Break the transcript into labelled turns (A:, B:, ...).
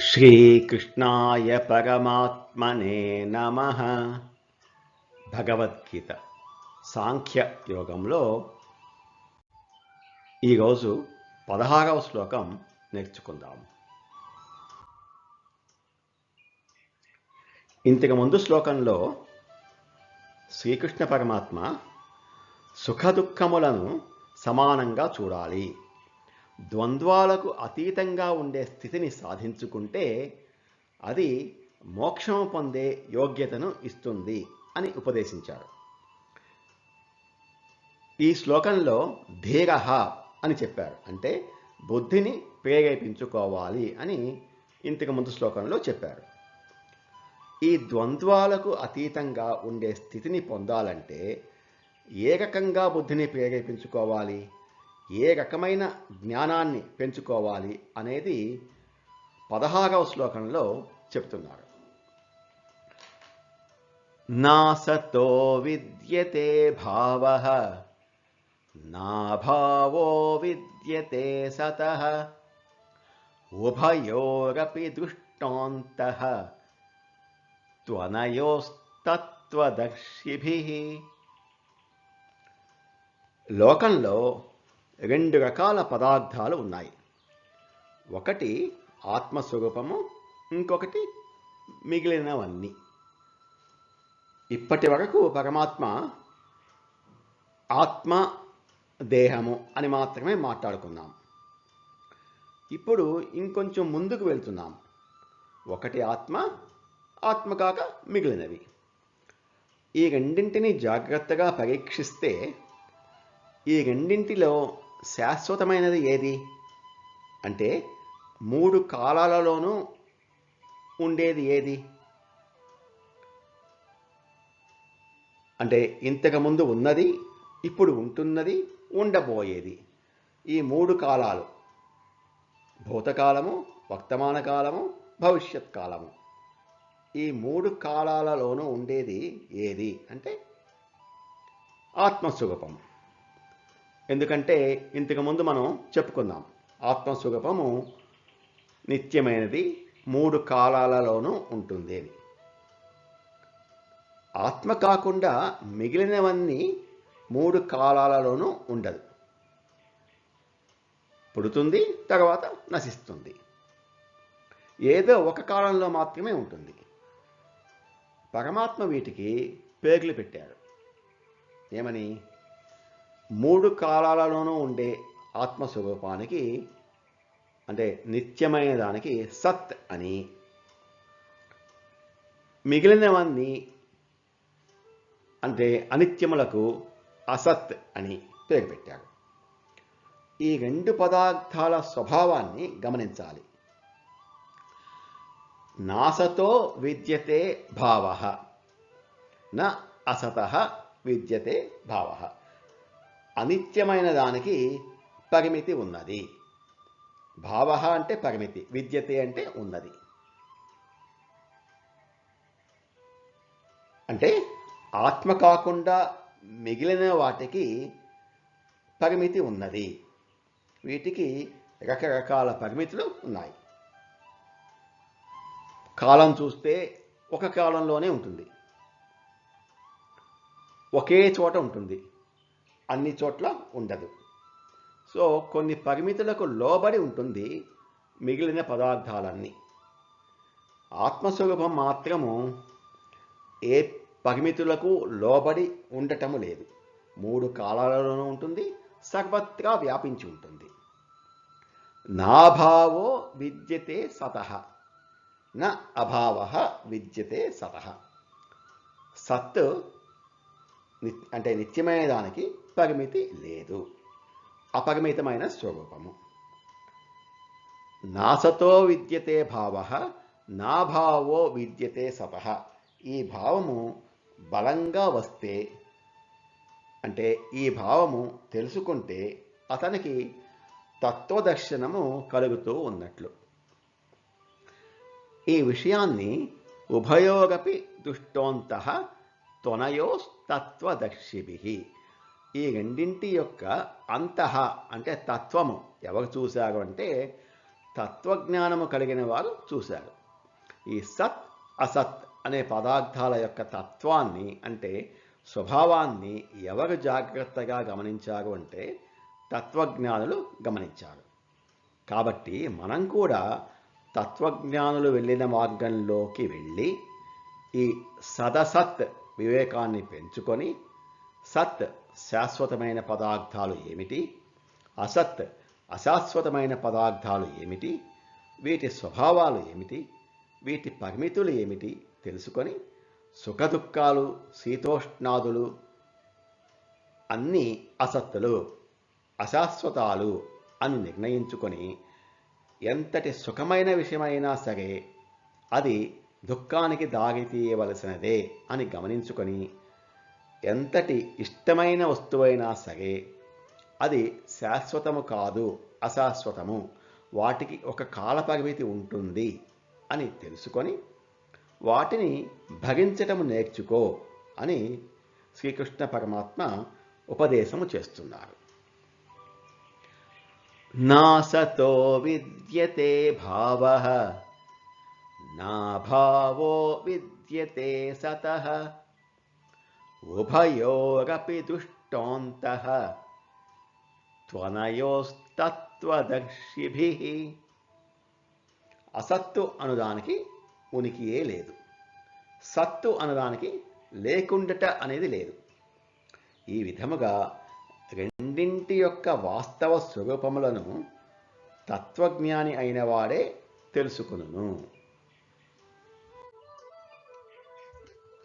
A: శ్రీకృష్ణాయ పరమాత్మనే నమ. భగవద్గీత సాంఖ్య యోగంలో ఈరోజు పదహారవ శ్లోకం నేర్చుకుందాం. ఇంతకు ముందు శ్లోకంలో శ్రీకృష్ణ పరమాత్మ సుఖదుఖములను సమానంగా చూడాలి. ద్వంద్వాలకు అతీతంగా ఉండే స్థితిని సాధించుకుంటే అది మోక్షం పొందే యోగ్యతను ఇస్తుంది అని ఉపదేశించారు. ఈ శ్లోకంలో ధీరహ అని చెప్పారు. అంటే బుద్ధిని ప్రేరేపించుకోవాలి అని ఇంతకు ముందు శ్లోకంలో చెప్పారు. ఈ ద్వంద్వాలకు అతీతంగా ఉండే స్థితిని పొందాలంటే ఏ రకంగా బుద్ధిని ప్రేరేపించుకోవాలి? ఏ రకమైన జ్ఞానాన్ని పెంచుకోవాలి అనేది పదహారవ శ్లోకంలో చెప్తున్నారు. నాసతో విద్యతే భావ నాభావో విద్యతే సత ఉభయోరపి దృష్టాంత త్వనయోస్తత్వదర్శిభి. లోకంలో రెండు రకాల పదార్థాలు ఉన్నాయి. ఒకటి ఆత్మస్వరూపము ఇంకొకటి మిగిలినవన్నీ. ఇప్పటి వరకు పరమాత్మ ఆత్మ దేహము అని మాత్రమే మాట్లాడుకున్నాం. ఇప్పుడు ఇంకొంచెం ముందుకు వెళ్తున్నాం. ఒకటి ఆత్మ ఆత్మ కాక మిగిలినవి. ఈ రెండింటిని జాగ్రత్తగా పరీక్షిస్తే ఈ రెండింటిలో శాశ్వతమైనది ఏది? అంటే మూడు కాలాలలోనూ ఉండేది ఏది? అంటే ఇంతకుముందు ఉన్నది ఇప్పుడు ఉంటున్నది ఉండబోయేది. ఈ మూడు కాలాలు భూతకాలము వర్తమాన కాలము భవిష్యత్ కాలము. ఈ మూడు కాలాలలోనూ ఉండేది ఏది? అంటే ఆత్మస్వరూపం ఎందుకంటే ఇంతకుముందు మనం చెప్పుకుందాం. ఆత్మసుగపము నిత్యమైనది మూడు కాలాలలోనూ ఉంటుంది. అని ఆత్మ కాకుండా మిగిలినవన్నీ మూడు కాలాలలోనూ ఉండదు. పుడుతుంది తర్వాత నశిస్తుంది. ఏదో ఒక కాలంలో మాత్రమే ఉంటుంది. పరమాత్మ వీటికి పేర్లు పెట్టారు. ఏమని? మూడు కాలాలలోనూ ఉండే ఆత్మస్వరూపానికి అంటే నిత్యమైన దానికి సత్ అని. మిగిలినవన్నీ అంటే అనిత్యములకు అసత్ అని పేరు పెట్టారు. ఈ రెండు పదార్థాల స్వభావాన్ని గమనించాలి. నాసతో విద్యతే భావ న అసత విద్యతే భావ. అనిత్యమైన దానికి పరిమితి ఉన్నది. భావ అంటే పరిమితి విద్యతే అంటే ఉన్నది. అంటే ఆత్మ కాకుండా మిగిలిన వాటికి పరిమితి ఉన్నది. వీటికి రకరకాల పరిమితులు ఉన్నాయి. కాలం చూస్తే ఒక కాలంలోనే ఉంటుంది. ఒకే చోట ఉంటుంది. అన్ని చోట్ల ఉండదు. సో కొన్ని పరిమితులకు లోబడి ఉంటుంది మిగిలిన పదార్థాలన్నీ. ఆత్మస్వరూపం మాత్రము ఏ పరిమితులకు లోబడి ఉండటము లేదు. మూడు కాలాలలోనూ ఉంటుంది సర్వత్రా వ్యాపించి ఉంటుంది. నాభావో విద్యతే సతః. న అభావ విద్యతే సతః. సత్ అంటే నిత్యమైన దానికి పరిమితి లేదు. అపరిమితమైన స్వరూపము. నాసతో విద్యతే భావ నా భావో విద్యతే సత ఈ భావము బలంగా వస్తే అంటే ఈ భావము తెలుసుకుంటే అతనికి తత్వదర్శనము కలుగుతూ ఉన్నట్లు. ఈ విషయాన్ని ఉభయోగపి దుష్టోంత త్వనయోస్తత్వదర్శిభి. ఈ రెండింటి యొక్క అంతః అంటే తత్వము ఎవరు చూశారు అంటే తత్వజ్ఞానము కలిగిన వారు చూశారు. ఈ సత్ అసత్ అనే పదార్థాల యొక్క తత్వాన్ని అంటే స్వభావాన్ని ఎవరు జాగ్రత్తగా గమనించారు అంటే తత్వజ్ఞానులు గమనించారు. కాబట్టి మనం కూడా తత్వజ్ఞానులు వెళ్ళిన మార్గంలోకి వెళ్ళి ఈ సదసత్ వివేకాన్ని పెంచుకొని సత్ శాశ్వతమైన పదార్థాలు ఏమిటి? అసత్ అశాశ్వతమైన పదార్థాలు ఏమిటి? వీటి స్వభావాలు ఏమిటి? వీటి పరిమితులు ఏమిటి? తెలుసుకొని సుఖదుఖాలు శీతోష్ణాదులు అన్నీ అసత్తులు అశాశ్వతాలు అని నిర్ణయించుకొని ఎంతటి సుఖమైన విషయమైనా సరే అది దుఃఖానికి దారితీయవలసినదే అని గమనించుకొని ఎంతటి ఇష్టమైన వస్తువైనా సరే అది శాశ్వతము కాదు అశాశ్వతము. వాటికి ఒక కాలపరిమితి ఉంటుంది అని తెలుసుకొని వాటిని భరించటము నేర్చుకో అని శ్రీకృష్ణ పరమాత్మ ఉపదేశము చేస్తున్నారు. నాసతో విద్యతే భావ నా భావో విద్యతే సత ఉభయోరపి దుష్టోంత త్వనయోస్తత్వదర్శిభి. అసత్తు అనుదానికి ఉనికియే లేదు. సత్తు అనుదానికి లేకుండట అనేది లేదు. ఈ విధముగా రెండింటి యొక్క వాస్తవ స్వరూపములను తత్వజ్ఞాని అయిన వాడే తెలుసుకును